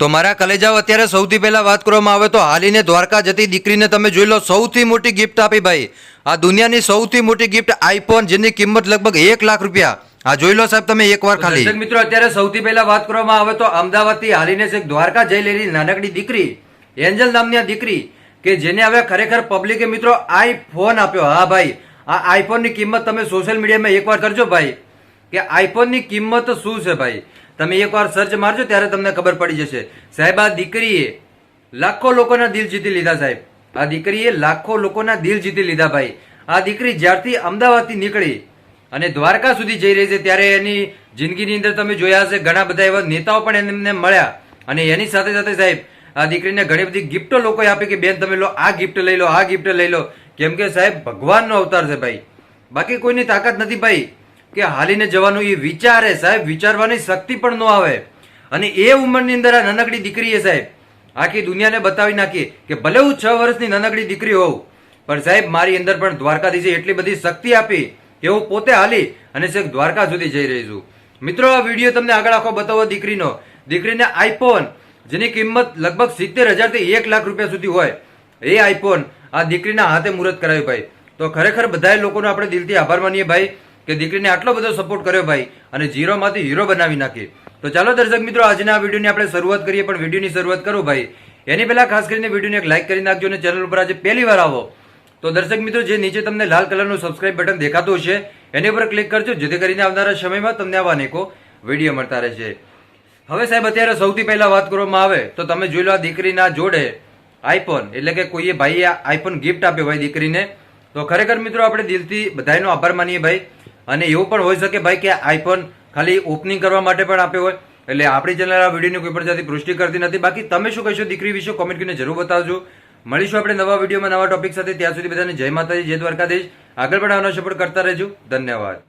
તો મારા કલેજાઓ અત્યારે સૌથી પહેલાં વાત કરવામાં આવે તો હાલીને દ્વારકા જતી દીકરીને તમે જોઈ લો સૌથી મોટી ગિફ્ટ આપી ભાઈ. આ દુનિયાની સૌથી મોટી ગિફ્ટ આઈફોન જેની કિંમત લગભગ એક લાખ રૂપિયા. આ જોઈ લો સાહેબ તમે એકવાર ખાલી. મિત્રો અત્યારે સૌથી પહેલા વાત કરવામાં આવે તો અમદાવાદથી હાલીને છેક દ્વારકા જઈ લેલી નાનકડી દીકરી એન્જલ નામની આ દીકરી કે જેને હવે ખરેખર પબ્લિકે મિત્રો આઈફોન આપ્યો. હા ભાઈ આ આઈફોનની કિંમત તમે સોશિયલ મીડિયામાં એકવાર કરજો ભાઈ કે આઈફોનની કિંમત શું છે ભાઈ? તમે એકવાર સર્ચ મારજો, ત્યારે તમને ખબર પડી જશે. સાહેબ, આ દીકરીએ લાખો લોકોના દિલ જીતી લીધા, સાહેબ. આ દીકરીએ લાખો લોકોના દિલ જીતી લીધા, ભાઈ. આ દીકરી જ્યારથી અમદાવાદથી નીકળી અને દ્વારકા સુધી જઈ રહી છે, ત્યારે એની જિંદગીની અંદર તમે જોયા હશે, ઘણા બધા એવા નેતાઓ પણ એમને મળ્યા. અને એની સાથે સાથે, સાહેબ, આ દીકરીને ઘણી બધી ગિફ્ટો લોકોએ આપી કે, બેન, તમે લો, આ ગિફ્ટ લઈ લો, આ ગિફ્ટ લઈ લો. કેમ કે, સાહેબ, ભગવાનનો અવતાર છે, ભાઈ. બાકી કોઈની તાકાત નથી, ભાઈ. કે હાલીને જવાનું એ વિચારે સાહેબ, વિચારવાની શક્તિ પણ ન આવે. અને એ ઉંમરની અંદર આ નાનકડી દીકરીએ સાહેબ, આખી દુનિયાને બતાવી નાખી કે ભલે હું છ વર્ષની નાનકડી દીકરી હોઉં, પણ સાહેબ મારી અંદર પણ દ્વારકાધીશે એટલી બધી શક્તિ આપી કે હું પોતે હાલી અને છેક દ્વારકા સુધી જઈ રહી છું. મિત્રો, આ વીડિયો તમને આગળ આખો બતાવો દીકરીનો. દીકરીને આઈફોન, જેની કિંમત લગભગ સિત્તેર હજારથી એક લાખ રૂપિયા સુધી હોય. એ આઈફોન આ દીકરીના હાથે મુહૂર્ત કરાવ્યું ભાઈ. તો ખરેખર બધાય લોકોનો આપણે દિલથી આભાર માનીએ ભાઈ. કે દીકરીને આટલો બધો સપોર્ટ કર્યો ભાઈ અને ઝીરોમાંથી હીરો બનાવી નાખી. તો ચાલો દર્શક મિત્રો, આજના આ વિડીયોની આપણે શરૂઆત કરીએ, પણ વિડીયોની શરૂઆત કરો ભાઈ. એની પહેલાં ખાસ કરીને વિડીયોને એક લાઇક કરી નાખજો અને ચેનલ ઉપર આજે પહેલી વાર આવો. તો દર્શક મિત્રો, જે નીચે તમને લાલ કલરનું સબસ્ક્રાઇબ બટન દેખાતું હશે, એની ઉપર ક્લિક કરજો, જેથી કરીને આવનારા સમયમાં તમને આવા અનેકો વીડિયો મળતા રહેશે. હવે સાહેબ, અત્યારે સૌથી પહેલા વાત કરવામાં આવે, તો તમે જોઈ લો આ દીકરીના જોડે આઈફોન એટલે કે કોઈએ ભાઈએ આઈફોન ગિફ્ટ આપ્યો ભાઈ દીકરીને. તો ખરેખર મિત્રો, આપણે દિલથી બધાનો આભાર માનીએ ભાઈ. અને એવું પણ હોઈ શકે ભાઈ કે આઈફોન ખાલી ઓપનિંગ કરવા માટે પણ આપ્યો હોય. એટલે આપણી ચેનલ આ વિડીયોની કોઈ પણ જાતની પુષ્ટિ કરતી નથી. બાકી તમે શું કહેશો દીકરી વિશે કોમેન્ટ કરીને જરૂર બતાવજો. મળીશું આપણે નવા વિડીયોમાં નવા ટોપિક સાથે. ત્યાં સુધી બધાને જય માતાજી, જય દ્વારકાધીશ. આગળ પણ આવવાનો સપોર્ટ કરતા રહેજો. ધન્યવાદ.